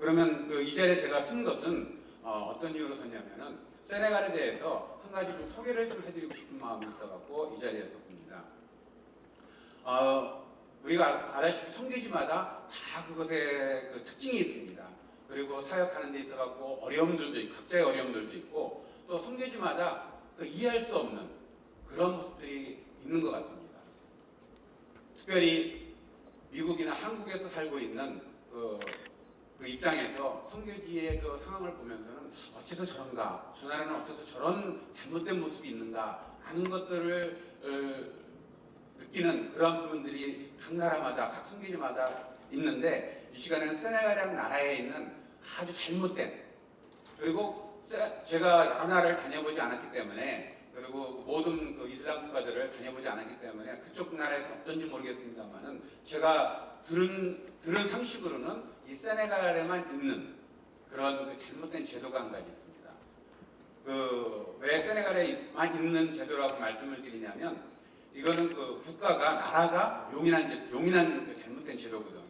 그러면 그이 자리에 제가 쓴 것은 어, 떤 이유로 썼냐면은 세네갈에 대해서 한 가지 좀 소개를 좀 해드리고 싶은 마음이 있어갖고 이 자리에 썼습니다. 어, 우리가 아다시피 성교지마다 다 그것의 그 특징이 있습니다. 그리고 사역하는 데 있어갖고 어려움들도 있고 각자의 어려움들도 있고 또 성교지마다 그 이해할 수 없는 그런 모습들이 있는 것 같습니다. 특별히 미국이나 한국에서 살고 있는 그, 그 입장에서 성교지의 그 상황을 보면서는 어째서 저런가, 저 나라는 어째서 저런 잘못된 모습이 있는가 하는 것들을 어, 느끼는 그런 부분들이 각 나라마다 각 성교지마다 있는데 이 시간에는 세네갈이라는 나라에 있는 아주 잘못된 그리고 세- 제가 여러 나라를 다녀보지 않았기 때문에 그리고 모든 그 이슬람 국가들을 다녀보지 않았기 때문에 그쪽 나라에서 어떤지 모르겠습니다만은 제가 들은 들은 상식으로는 이 세네갈에만 있는 그런 그 잘못된 제도가 한 가지 있습니다. 그 왜 세네갈에만 있는 제도라고 말씀을 드리냐면 이거는 그 국가가 나라가 용인한 제- 용인한 그 잘못된 제도거든요.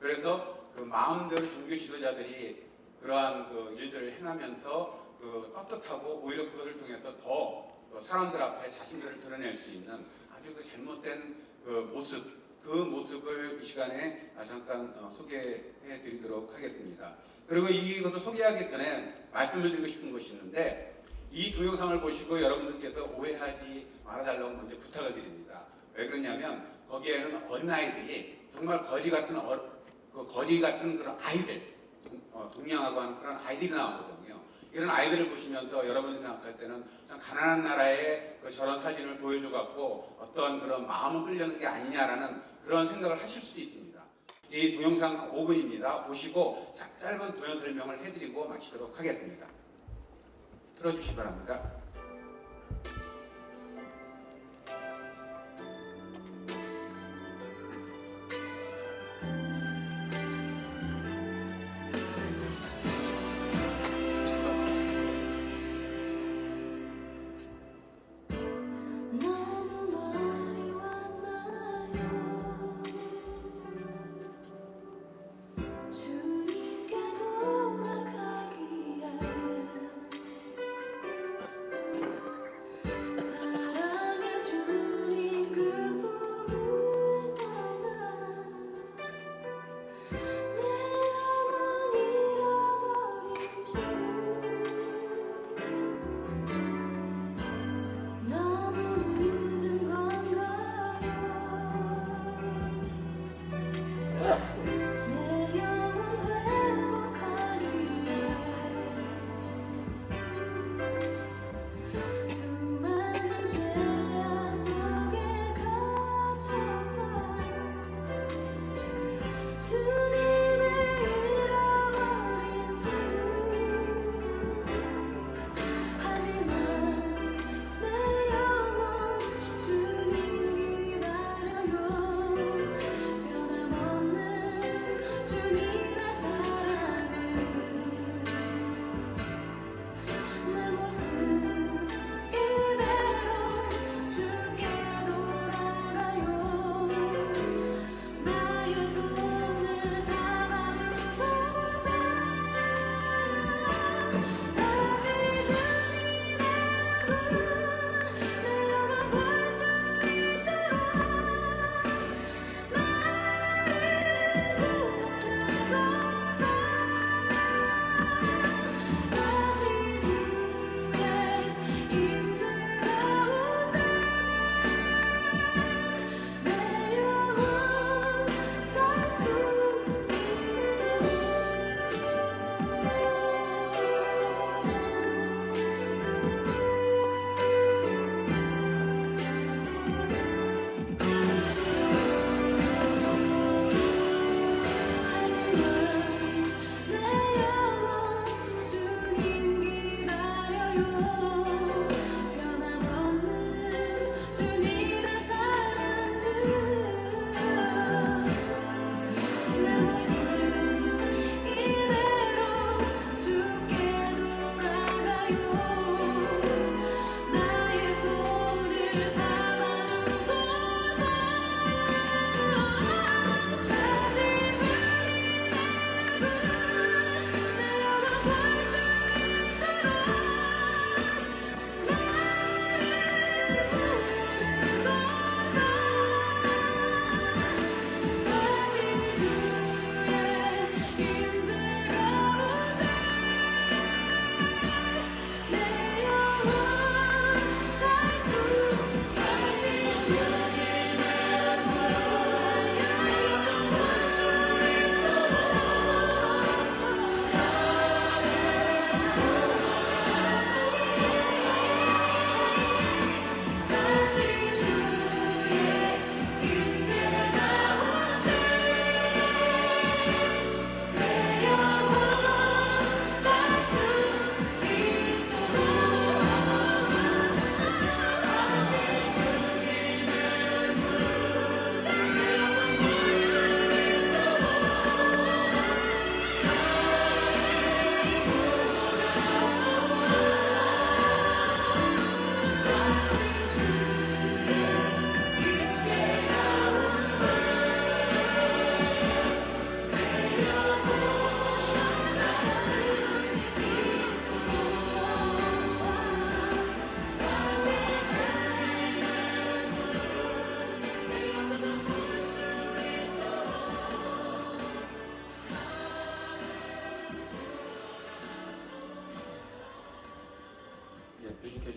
그래서 그 마음대로 종교 지도자들이 그러한 그 일들을 행하면서 그 떳떳하고 오히려 그것을 통해서 더그 사람들 앞에 자신들을 드러낼 수 있는 아주 그 잘못된 그 모습 그 모습을 이 시간에 아, 잠깐 어, 소개해 드리도록 하겠습니다. 그리고 이것을 소개하기 전에 말씀을 드리고 싶은 것이 있는데 이 동영상을 보시고 여러분들께서 오해하지 말아달라고 먼저 부탁을 드립니다. 왜 그러냐면 거기에는 어린아이들이 정말 거지 같은 어, 그 거지 같은 그런 아이들 동, 어, 동양하고 하는 그런 아이들이 나오거든요. 이런 아이들을 보시면서 여러분이 생각할 때는 참 가난한 나라의 그 저런 사진을 보여줘 갖고 어떤 그런 마음을 끌려는 게 아니냐라는 그런 생각을 하실 수도 있습니다. 이 동영상 5분입니다. 보시고 자- 짧은 도연 설명을 해드리고 마치도록 하겠습니다. 틀어주시 기 바랍니다.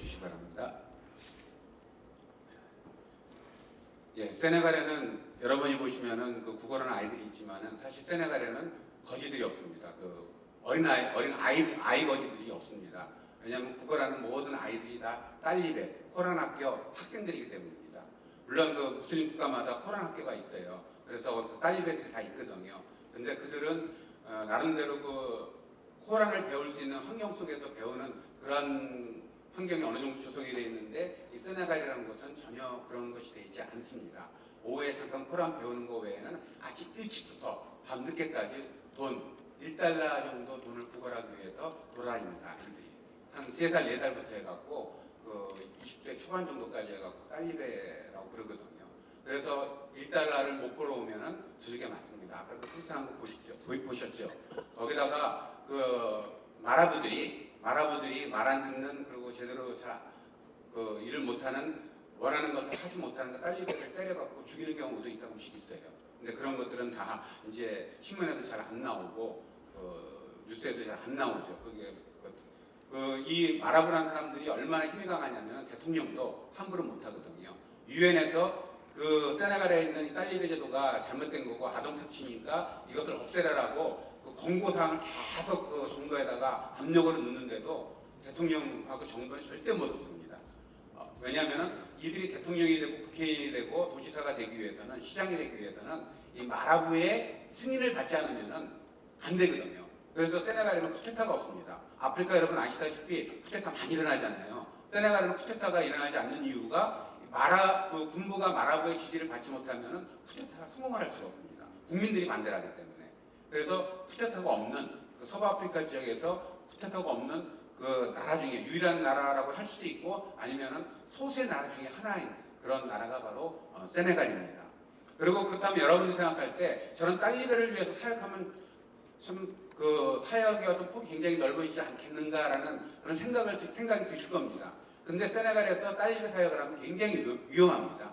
주시기 바랍니다. 예, 세네갈에는 여러분이 보시면은 그 구걸하는 아이들이 있지만은 사실 세네갈에는 거지들이 없습니다. 그 어린 아이 어린 아이 아이 거지들이 없습니다. 왜냐하면 구걸하는 모든 아이들이 다 딸리베 코란 학교 학생들이기 때문입니다. 물론 그 무슬림 국가마다 코란 학교가 있어요. 그래서 딸리베들이 다 있거든요. 근데 그들은 어, 나름대로 그 코란을 배울 수 있는 환경 속에서 배우는 그런 환경이 어느 정도 조성이 되어 있는데 이 세네갈이라는 곳은 전혀 그런 것이 되어 있지 않습니다. 오후에 잠깐 코란 배우는 거 외에는 아침 일찍부터 밤늦게까지 돈 1달러 정도 돈을 구걸하기 위해서 돌아다닙니다. 아이들이 한 3살, 4살부터 해갖고 그 20대 초반 정도까지 해갖고 딸리베라고 그러거든요. 그래서 1달러를 못 벌어오면은 두들겨 맞습니다. 아까 그 성탄한 거 보이- 보셨죠? 거기다가 그 마라부들이 마라부들이 말 안 듣는 그리고 제대로 잘그 일을 못하는 원하는 것을 하지 못하는 그 딸리베를 때려갖고 죽이는 경우도 있다고씩 있어요. 근데 그런 것들은 다 이제 신문에도 잘 안 나오고 그 뉴스에도 잘 안 나오죠. 그게 그이 마라부라는 사람들이 얼마나 힘이 강하냐면 대통령도 함부로 못하거든요. 유엔에서 그 세네갈에 있는 이 딸리베 제도가 잘못된 거고 아동 착취니까 이것을 없애라라고 그 권고사항을 계속 그 정부에다가 압력으로 넣는데도 대통령하고 정부는 절대 못 없습니다. 어, 왜냐하면 이들이 대통령이 되고 국회의원이 되고 도지사가 되기 위해서는 시장이 되기 위해서는 이 마라부의 승인을 받지 않으면은 안 되거든요. 그래서 세네갈에는 쿠데타가 없습니다. 아프리카 여러분 아시다시피 쿠데타 많이 일어나잖아요. 세네갈에는 쿠데타가 일어나지 않는 이유가 마라 그 군부가 마라부의 지지를 받지 못하면은 쿠데타가 성공을 할 수가 없습니다. 국민들이 반대를 하기 때문에. 그래서 쿠데타가 없는 그 서부아프리카 지역에서 쿠데타가 없는 그 나라 중에 유일한 나라라고 할 수도 있고 아니면은 소수의 나라 중에 하나인 그런 나라가 바로 어, 세네갈입니다. 그리고 그렇다면 여러분이 생각할 때 저는 딸리베를 위해서 사역하면 참그 사역의 어떤 폭이 굉장히 넓어지지 않겠는가라는 그런 생각을 드- 생각이 드실 겁니다. 근데 세네갈에서 딸리베 사역을 하면 굉장히 위- 위험합니다.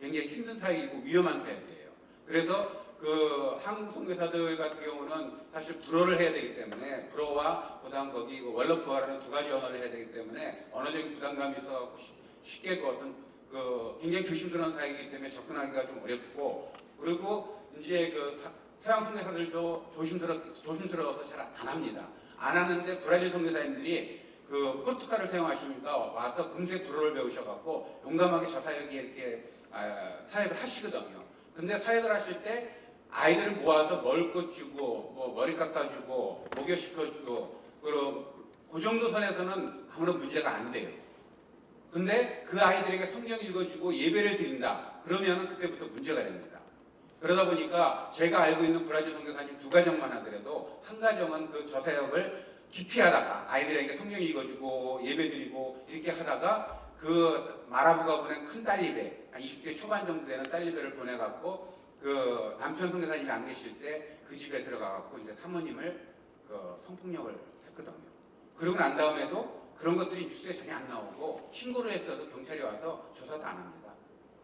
굉장히 힘든 사역이고 위험한 사역이에요. 그래서 그 한국 선교사들 같은 경우는 사실 불어를 해야 되기 때문에 불어와 그다음 거기 그 원로프어라는 두 가지 언어를 해야 되기 때문에 언어적인 부담감이 있어 쉽게 그 어떤 그 굉장히 조심스러운 사역이기 때문에 접근하기가 좀 어렵고 그리고 이제 그 사- 서양 선교사들도 조심스러 조심스러워서 잘 안 합니다. 안 하는데 브라질 선교사님들이 그 포르투갈을 사용하시니까 와서 금세 불어를 배우셔갖고 용감하게 저 사역에 이렇게 아, 사역을 하시거든요. 근데 사역을 하실 때 아이들을 모아서 먹을 것 주고 뭐 머리 깎아 주고 목욕 시켜 주고 그리고 그 정도 선에서는 아무런 문제가 안 돼요. 근데 그 아이들에게 성경 읽어주고 예배를 드린다. 그러면은 그때부터 문제가 됩니다. 그러다 보니까 제가 알고 있는 브라질 선교사님 두 가정만 하더라도 한 가정은 그 저사역을 깊이 하다가 아이들에게 성경 읽어주고 예배 드리고 이렇게 하다가 그 마라부가 보낸 큰 딸리베 한 20대 초반 정도 되는 딸리베를 보내갖고 그 남편 선교사님이 안 계실 때 그 집에 들어가갖고 이제 사모님을 그 성폭력을 했거든요. 그러고 난 다음에도 그런 것들이 뉴스에 전혀 안 나오고 신고를 했어도 경찰이 와서 조사도 안 합니다.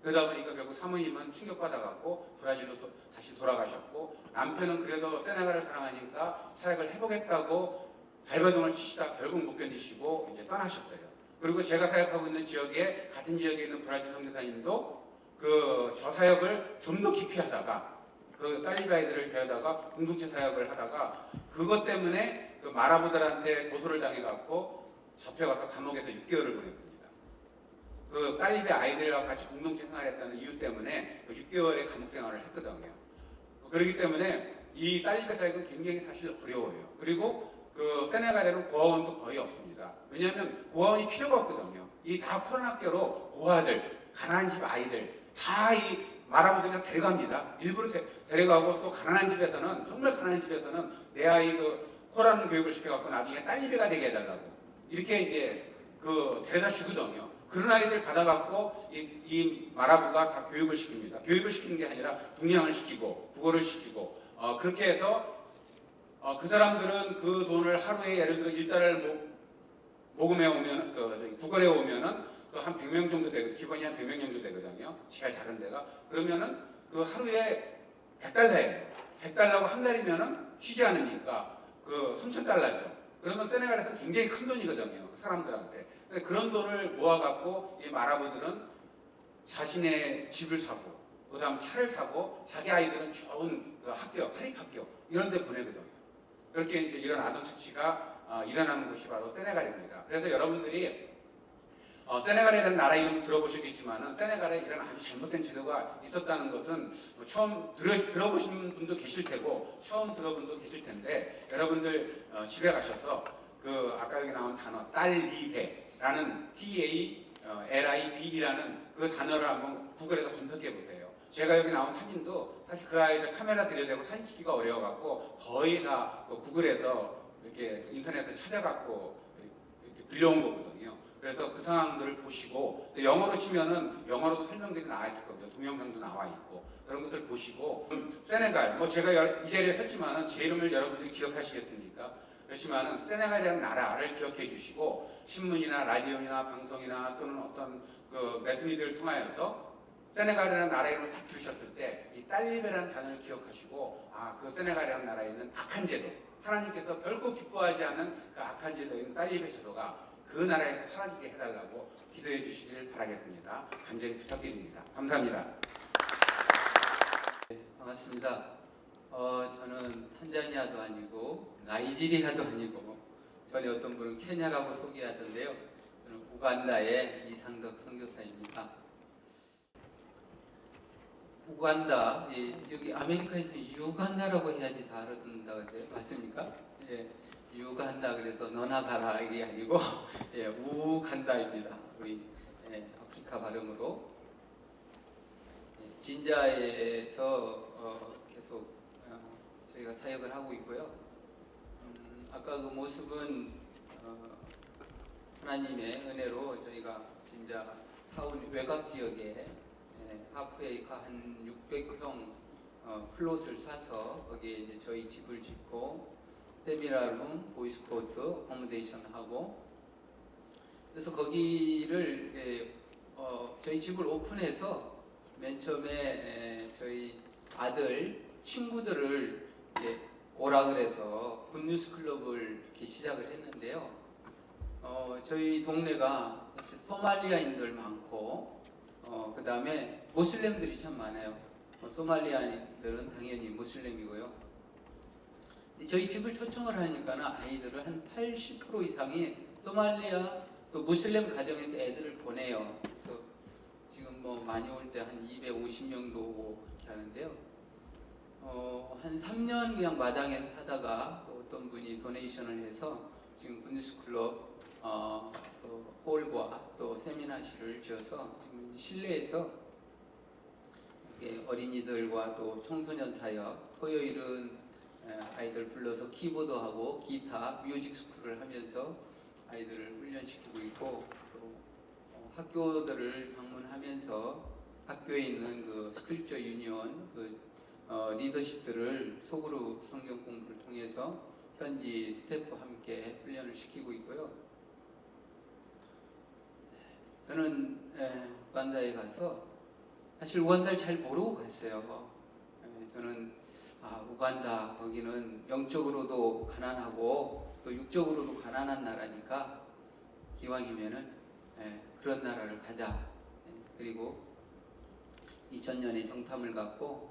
그러다 보니까 결국 사모님은 충격받아갖고 브라질로 도- 다시 돌아가셨고 남편은 그래도 세네갈을 사랑하니까 사역을 해보겠다고 발버둥을 치시다 결국 못 견디시고 이제 떠나셨어요. 그리고 제가 사역하고 있는 지역에 같은 지역에 있는 브라질 선교사님도 그 저 사역을 좀 더 깊이 하다가 그 딸리비 아이들을 데려다가 공동체 사역을 하다가 그것 때문에 그 마라부들한테 고소를 당해갖고 잡혀가서 감옥에서 6개월을 보냈습니다. 그 딸리비 아이들과 같이 공동체 생활했다는 이유 때문에 그 6개월의 감옥 생활을 했거든요. 그렇기 때문에 이 딸리비 사역은 굉장히 사실 어려워요. 그리고 그 세네갈에는 고아원도 거의 없습니다. 왜냐하면 고아원이 필요가 없거든요. 이 다 코로나 학교로 고아들, 가난한 집 아이들 다이 마라부들이 데려갑니다. 일부러 데, 데려가고 또 가난한 집에서는 정말 가난한 집에서는 내 아이 그 코란 교육을 시켜갖고 나중에 딸리비가 되게 해달라고 이렇게 이제 그 데려다 주거든요. 그런 아이들 받아갖고 이, 이 마라부가 다 교육을 시킵니다. 교육을 시키는 게 아니라 동양을 시키고 국어를 시키고 어, 그렇게 해서 어, 그 사람들은 그 돈을 하루에 예를 들어 일달을 모, 모금해 오면 그 저기 구걸해 오면은 그 한 100명 정도 되거 기본이 한 100명 정도 되거든요. 제일 작은 데가 그러면은 그 하루에 100달러예요. 100달러고 한 달이면은 쉬지 않으니까 그 3,000달러죠. 그러면 세네갈에서 굉장히 큰 돈이거든요. 그 사람들한테. 그런 돈을 모아갖고 이 마라부들은 자신의 집을 사고 그 다음 차를 타고 자기 아이들은 좋은 그 학교, 사립학교 이런 데 보내거든요. 이렇게 이제 이런 아동 착취가 어, 일어나는 곳이 바로 세네갈입니다. 그래서 여러분들이 어, 세네갈에 대한 나라 이름 들어보셨겠지만은 세네갈에 이런 아주 잘못된 제도가 있었다는 것은 뭐 처음 들어, 들어보신 분도 계실 테고 처음 들어본 분도 계실 텐데 여러분들 어, 집에 가셔서 그 아까 여기 나온 단어 딸리베라는 T A 어, L I B E라는 그 단어를 한번 구글에서 검색해 보세요. 제가 여기 나온 사진도 사실 그 아이들 카메라 들여대고 사진 찍기가 어려워갖고 거의 다그 구글에서 이렇게 인터넷에 찾아갖고 이렇게 빌려온 거거든요. 그래서 그 상황들을 보시고 또 영어로 치면은 영어로도 설명들이 나와 있을 거고요. 동영상도 나와 있고 그런 것들 보시고 음, 세네갈 뭐 제가 여- 이 자리에 섰지만은 제 이름을 여러분들이 기억하시겠습니까? 그렇지만은 세네갈이라는 나라를 기억해 주시고 신문이나 라디오나 방송이나 또는 어떤 그 매스미디어를 통하여서 세네갈이라는 나라 이름을 딱 들으셨을 때 이 딸리베라는 단어를 기억하시고 아 그 세네갈이라는 나라에 있는 악한 제도 하나님께서 결코 기뻐하지 않는 그 악한 제도인 딸리베 제도가 그 나라에서 사라지게 해달라고 기도해 주시길 바라겠습니다. 간절히 부탁드립니다. 감사합니다. 네, 반갑습니다. 어, 저는 탄자니아도 아니고 나이지리아도 아니고 전에 어떤 분은 케냐라고 소개하던데요. 저는 우간다의 이상덕 선교사입니다. 우간다, 예, 여기 아메리카에서 유간다라고 해야지 다 알아듣는다는데 맞습니까? 예, 유 간다 그래서 너나 가라 이게 아니고 예, 우 간다입니다. 우리 예, 아프리카 발음으로 예, 진자에서 어, 계속 어, 저희가 사역을 하고 있고요. 음, 아까 그 모습은 어, 하나님의 은혜로 저희가 진짜 타운 외곽 지역에 예, 하프에이카 한 600평 어, 플롯을 사서 거기에 이제 저희 집을 짓고 세미나룸, 보이스코트, 어코모데이션 하고 그래서 거기를 예, 어, 저희 집을 오픈해서 맨 처음에 에, 저희 아들 친구들을 오라 그래서 굿뉴스 클럽을 이렇게 시작을 했는데요. 어, 저희 동네가 사실 소말리아인들 많고 어, 그 다음에 모슬렘들이 참 많아요. 어, 소말리아인들은 당연히 모슬렘이고요. 저희 집을 초청을 하니까는 아이들을 한 80% 이상이 소말리아 또 무슬림 가정에서 애들을 보내요. 그래서 지금 뭐 많이 올 때 한 250명도 오고 그렇게 하는데요. 어, 한 3년 그냥 마당에서 하다가 또 어떤 분이 도네이션을 해서 지금 군뉴스 클럽 어, 또 홀과 또 세미나실을 지어서 지금 실내에서 어린이들과 또 청소년 사역 토요일은 에, 아이들 불러서 키보드하고 기타 뮤직 스쿨을 하면서 아이들을 훈련시키고 있고 또 어, 학교들을 방문하면서 학교에 있는 그 스크립처 유니온 그 어, 리더십들을 속으로 성경 공부를 통해서 현지 스태프와 함께 훈련을 시키고 있고요. 저는 에, 우간다에 가서 사실 우간다를 잘 모르고 갔어요. 에, 저는 아, 우간다 거기는 영적으로도 가난하고 또 육적으로도 가난한 나라니까 기왕이면은 예, 그런 나라를 가자. 예, 그리고 2000년에 정탐을 갖고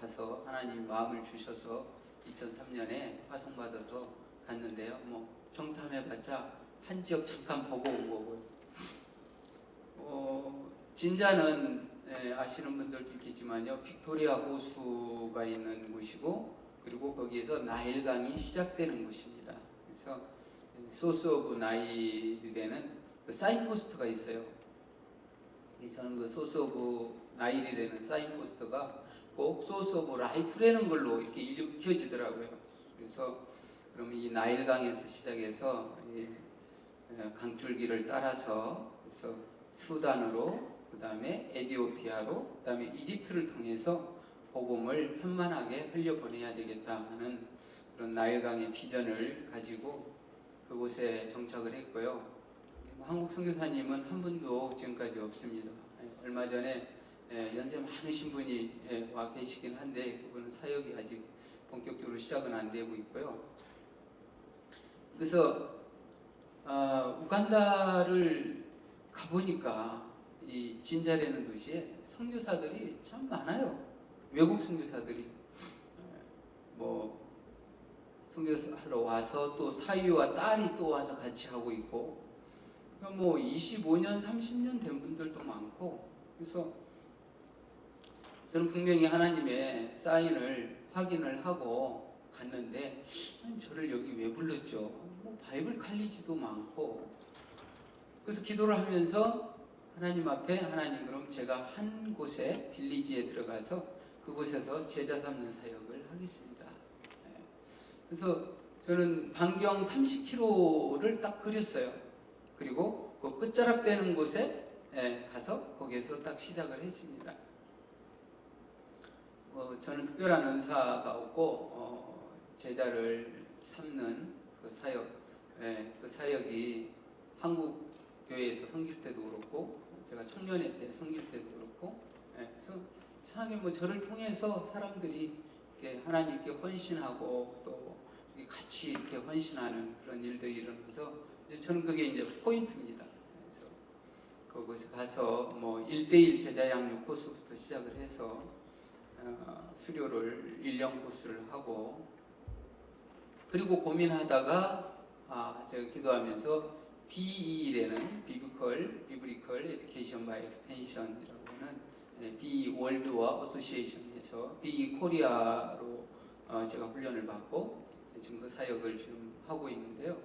가서 하나님 마음을 주셔서 2003년에 파송받아서 갔는데요. 뭐 정탐해봤자 한 지역 잠깐 보고 온 거고요. 어, 진자는 예, 아시는 분들도 있겠지만요. 빅토리아 호수가 있는 곳이고 그리고 거기에서 나일강이 시작되는 곳입니다. 그래서 소스 오브 나일이라는 그 사인포스트가 있어요. 이 저는 그 소스 오브 나일이라는 사인포스트가 꼭 소스 오브 라이프라는 걸로 이렇게 읽혀지더라고요. 그래서 그러면 이 나일강에서 시작해서 이 에, 강줄기를 따라서 그래서 수단으로 그 다음에 에디오피아로 그 다음에 이집트를 통해서 복음을 편만하게 흘려보내야 되겠다 하는 그런 나일강의 비전을 가지고 그곳에 정착을 했고요. 뭐 한국 선교사님은 한 분도 지금까지 없습니다. 예, 얼마 전에 예, 연세 많으신 분이 예, 와 계시긴 한데 그분은 사역이 아직 본격적으로 시작은 안 되고 있고요. 그래서 어, 우간다를 가보니까 이 진자라는 도시에 선교사들이 참 많아요. 외국 선교사들이 예, 뭐 선교하러 와서 또 사위와 딸이 또 와서 같이 하고 있고 그러니까 뭐 25년, 30년 된 분들도 많고 그래서 저는 분명히 하나님의 사인을 확인을 하고 갔는데 저를 여기 왜 불렀죠? 뭐 바이블 칼리지도 많고 그래서 기도를 하면서 하나님 앞에 하나님 그럼 제가 한 곳에 빌리지에 들어가서 그곳에서 제자 삼는 사역을 하겠습니다. 예. 그래서 저는 반경 30km를 딱 그렸어요. 그리고 그 끝자락 되는 곳에 예, 가서 거기에서 딱 시작을 했습니다. 어, 저는 특별한 은사가 없고 어, 제자를 삼는 그 사역, 예, 그 사역이 한국 교회에서 섬길 때도 그렇고 제가 청년회 때 섬길 때도 그렇고 예, 이상하게 뭐 저를 통해서 사람들이 이렇게 하나님께 헌신하고 또 같이 이렇게 헌신하는 그런 일들이 일어나서 저는 그게 이제 포인트입니다. 그래서 그곳에 가서 뭐 1대1 제자 양육 코스부터 시작을 해서 어, 수료를 1년 코스를 하고 그리고 고민하다가 아 제가 기도하면서 BE라는 비비컬 비브리컬 에듀케이션 바이 엑스텐션이라고 하는 예, B 월드와 어소시에이션에서 B 코리아로 어, 제가 훈련을 받고 지금 그 사역을 지금 하고 있는데요.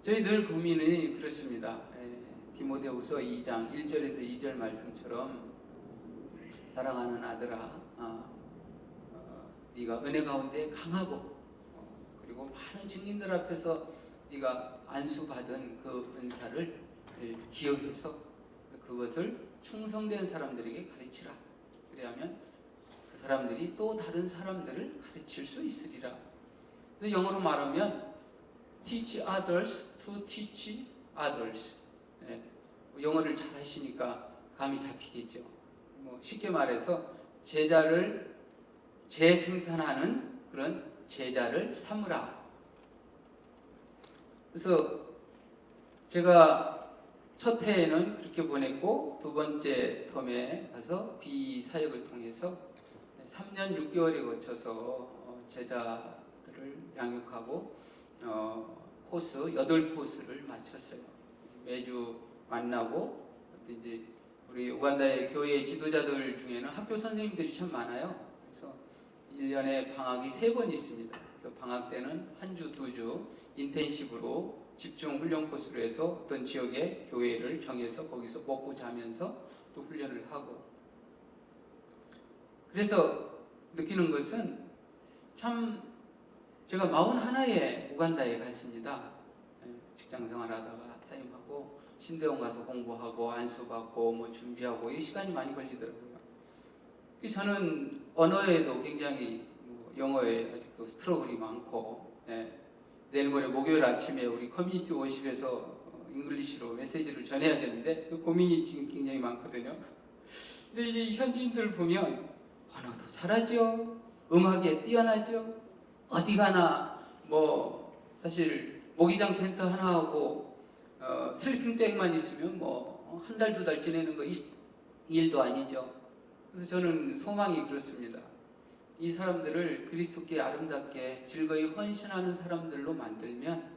저희 늘 고민이 그렇습니다. 예, 디모데후서 2장 1절에서 2절 말씀처럼 사랑하는 아들아, 아, 어, 네가 은혜 가운데 강하고 어, 그리고 많은 증인들 앞에서 네가 안수받은 그 은사를 기억해서 그것을 충성된 사람들에게 가르치라. 그래야면 그 사람들이 또 다른 사람들을 가르칠 수 있으리라. 또 영어로 말하면 teach others to teach others. 네. 영어를 잘 하시니까 감이 잡히겠죠. 뭐 쉽게 말해서 제자를 재생산하는 그런 제자를 삼으라. 그래서 제가 첫 해에는 그렇게 보냈고 두 번째 텀에 가서 비 사역을 통해서 3년 6개월에 거쳐서 어, 제자들을 양육하고 어, 코스 8코스를 마쳤어요. 매주 만나고 이제 우리 우간다의 교회 지도자들 중에는 학교 선생님들이 참 많아요. 그래서 1년에 방학이 세번 있습니다. 그래서 방학 때는 한 주, 두 주 인텐시브로 집중 훈련 코스로 해서 어떤 지역의 교회를 정해서 거기서 먹고 자면서 또 훈련을 하고 그래서 느끼는 것은 참 제가 마흔 하나에 우간다에 갔습니다. 예, 직장 생활하다가 사임하고 신대원 가서 공부하고 안수받고 뭐 준비하고 이 시간이 많이 걸리더라고요. 그 저는 언어에도 굉장히 뭐 영어에 아직도 스트러글이 많고 예, 내일 모레 목요일 아침에 우리 커뮤니티 워십에서 어, 잉글리시로 메시지를 전해야 되는데 그 고민이 지금 굉장히 많거든요. 근데 이제 현지인들 보면 언어도 잘하죠. 음악에 뛰어나죠. 어디 가나 뭐 사실 모기장 텐트 하나 하고 어, 슬리핑백만 있으면 뭐 한 달 두달 지내는 거 이- 일도 아니죠. 그래서 저는 소망이 그렇습니다. 이 사람들을 그리스도께 아름답게 즐거이 헌신하는 사람들로 만들면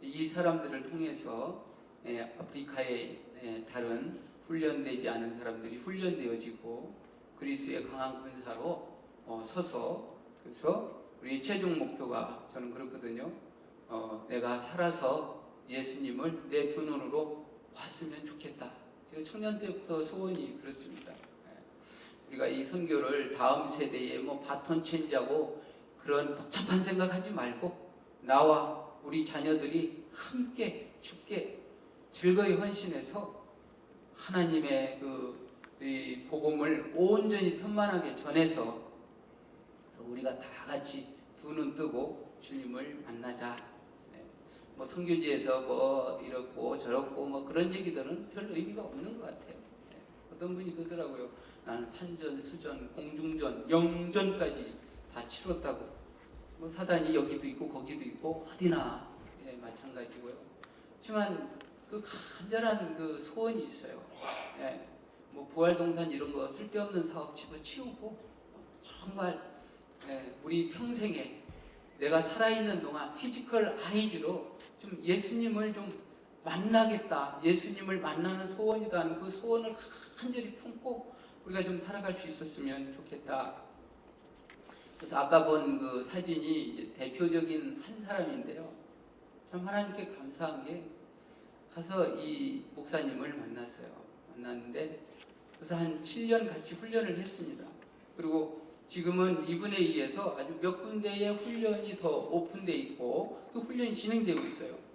이 사람들을 통해서 예, 아프리카의 예, 다른 훈련되지 않은 사람들이 훈련되어지고 그리스의 강한 군사로 어, 서서 그래서 우리 최종 목표가 저는 그렇거든요. 어, 내가 살아서 예수님을 내 두 눈으로 봤으면 좋겠다. 제가 청년 때부터 소원이 그렇습니다. 예. 우리가 이 선교를 다음 세대에 뭐 바톤 체인지하고 그런 복잡한 생각하지 말고 나와 우리 자녀들이 함께 죽게 즐거이 헌신해서 하나님의 그 이 복음을 온전히 편만하게 전해서 우리가 다 같이 두 눈 뜨고 주님을 만나자. 네. 뭐 선교지에서 뭐 이렇고 저렇고 뭐 그런 얘기들은 별 의미가 없는 것 같아요. 네. 어떤 분이 그러더라고요. 나는 산전, 수전, 공중전, 영전까지 다 치렀다고. 뭐 사단이 여기도 있고 거기도 있고 어디나 예, 마찬가지고요. 하지만 그 간절한 그 소원이 있어요. 예. 뭐 부활동산 이런 거 쓸데없는 사업 집어치우고 정말 예, 우리 평생에 내가 살아있는 동안 피지컬 아이즈로 좀 예수님을 좀 만나겠다. 예수님을 만나는 소원이다 하는 그 소원을 간절히 품고 우리가 좀 살아갈 수 있었으면 좋겠다. 그래서 아까 본 그 사진이 이제 대표적인 한 사람인데요. 참 하나님께 감사한 게 가서 이 목사님을 만났어요. 만났는데 그래서 한 7년 같이 훈련을 했습니다. 그리고 지금은 이분에 의해서 아주 몇 군데의 훈련이 더 오픈돼 있고 그 훈련이 진행되고 있어요.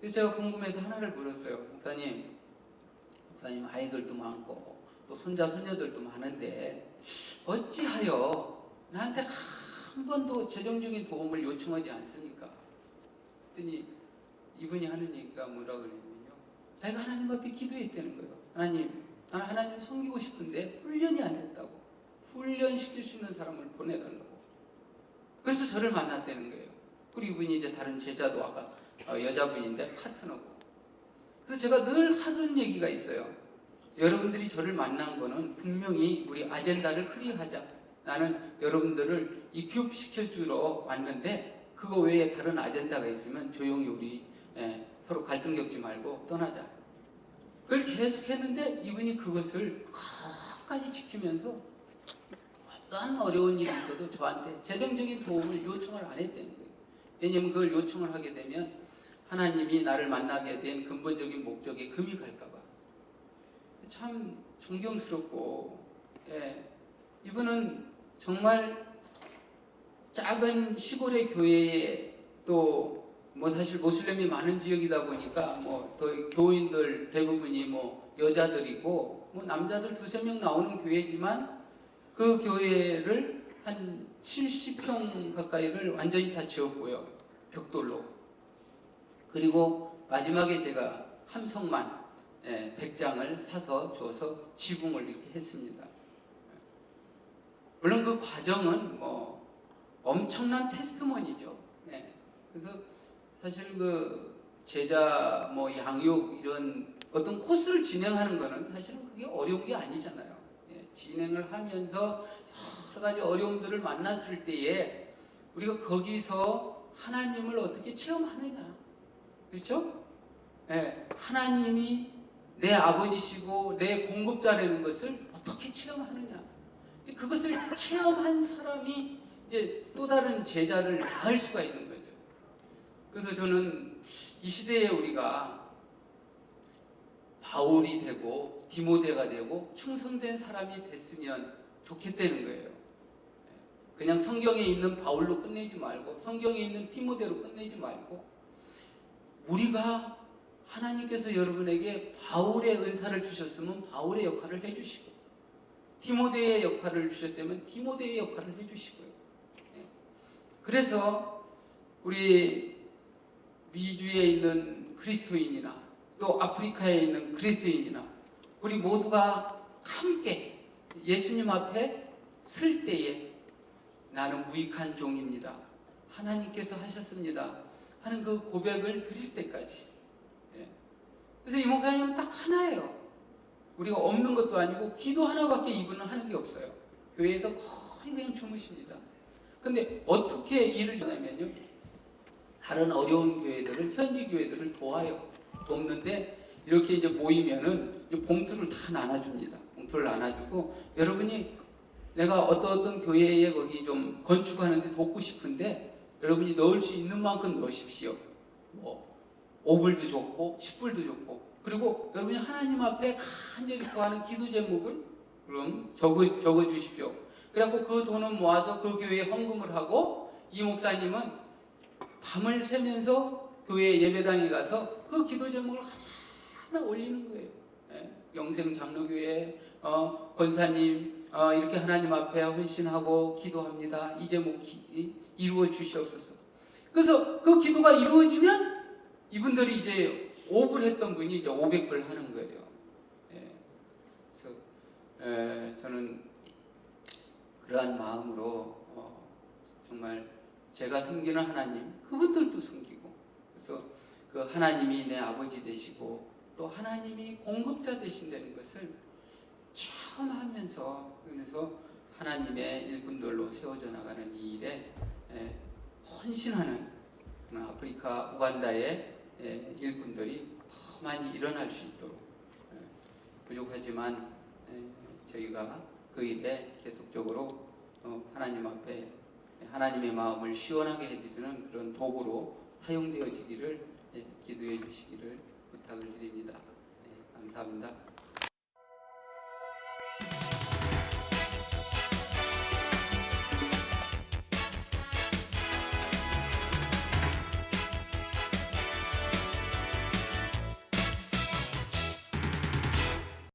그래서 제가 궁금해서 하나를 물었어요. 목사님, 목사님 아이들도 많고 또 손자 손녀들도 많은데 어찌하여 나한테 한 번도 재정적인 도움을 요청하지 않습니까? 그랬더니 이분이 하는 얘기가 뭐라 그러냐면요. 자기가 하나님 앞에 기도했다는 거예요. 하나님, 나는 하나님 섬기고 싶은데 훈련이 안 됐다고. 훈련시킬 수 있는 사람을 보내달라고. 그래서 저를 만났다는 거예요. 그리고 이분이 이제 다른 제자도 아까 어, 여자분인데 파트너고. 그래서 제가 늘 하던 얘기가 있어요. 여러분들이 저를 만난 거는 분명히 우리 아젠다를 클리어하자. 나는 여러분들을 이큐시켜 주러 왔는데 그거 외에 다른 아젠다가 있으면 조용히 우리 예, 서로 갈등 겪지 말고 떠나자. 그걸 계속 했는데 이분이 그것을 끝까지 지키면서 어떤 어려운 일이 있어도 저한테 재정적인 도움을 요청을 안 했다는 거예요. 왜냐면 그걸 요청을 하게 되면 하나님이 나를 만나게 된 근본적인 목적에 금이 갈까봐. 참 존경스럽고, 예. 이분은 정말 작은 시골의 교회에 또 뭐 사실 모슬렘이 많은 지역이다 보니까 뭐 더 교인들 대부분이 뭐 여자들이고 뭐 남자들 두세 명 나오는 교회지만 그 교회를 한 70평 가까이를 완전히 다 지었고요. 벽돌로. 그리고 마지막에 제가 함성만 예, 100장을 사서 줘서 지붕을 이렇게 했습니다. 물론 그 과정은 뭐 엄청난 테스트먼이죠. 네. 그래서 사실 그 제자 뭐 양육 이런 어떤 코스를 진행하는 거는 사실은 그게 어려운 게 아니잖아요. 예, 진행을 하면서 여러 가지 어려움들을 만났을 때에 우리가 거기서 하나님을 어떻게 체험하느냐, 그렇죠? 예, 하나님이 내 아버지시고 내 공급자라는 것을 어떻게 체험하느냐. 그것을 체험한 사람이 이제 또 다른 제자를 낳을 수가 있는 거죠. 그래서 저는 이 시대에 우리가 바울이 되고 디모데가 되고 충성된 사람이 됐으면 좋겠다는 거예요. 그냥 성경에 있는 바울로 끝내지 말고 성경에 있는 디모데로 끝내지 말고 우리가 하나님께서 여러분에게 바울의 은사를 주셨으면 바울의 역할을 해주시고 디모데의 역할을 주셨다면 디모데의 역할을 해주시고요. 네. 그래서 우리 미주에 있는 그리스도인이나 또 아프리카에 있는 그리스도인이나 우리 모두가 함께 예수님 앞에 쓸 때에 나는 무익한 종입니다. 하나님께서 하셨습니다. 하는 그 고백을 드릴 때까지. 예. 그래서 이 목사님은 딱 하나예요. 우리가 없는 것도 아니고 기도 하나밖에 이분은 하는 게 없어요. 교회에서 거의 그냥 주무십니다. 근데 어떻게 일을 하냐면요. 다른 어려운 교회들을 현지 교회들을 도와요. 돕는데 이렇게 이제 모이면은 이제 봉투를 다 나눠줍니다. 봉투를 나눠주고 여러분이 내가 어떤 어떤 교회에 거기 좀 건축하는데 돕고 싶은데 여러분이 넣을 수 있는 만큼 넣으십시오. 뭐 5불도 좋고 10불도 좋고 그리고 여러분이 하나님 앞에 간절히 구하는 기도 제목을 그럼 적어 적어 주십시오. 그래갖고 그 돈을 모아서 그 교회에 헌금을 하고 이 목사님은 밤을 새면서 교회 예배당에 가서 그 기도 제목을 하나 올리는 거예요. 예, 영생 장로교회 어, 권사님 어, 이렇게 하나님 앞에 헌신하고 기도합니다. 이 제목 기- 이루어 주시옵소서. 그래서 그 기도가 이루어지면 이분들이 이제 5불 했던 분이 이제 500불 하는 거예요. 예, 그래서 에, 저는 그러한 마음으로 어, 정말 제가 섬기는 하나님 그분들도 섬기고 그래서 그 하나님이 내 아버지 되시고 또 하나님이 공급자 되신다는 것을 체험하면서 그래서 하나님의 일꾼들로 세워져 나가는 이 일에 에, 헌신하는 그런 아프리카 우간다의 에, 일꾼들이 더 많이 일어날 수 있도록 에, 부족하지만 에, 저희가 그 일에 계속적으로 어, 하나님 앞에 하나님의 마음을 시원하게 해드리는 그런 도구로 사용되어지기를 예, 기도해 주시기를 부탁을 드립니다. 예, 감사합니다.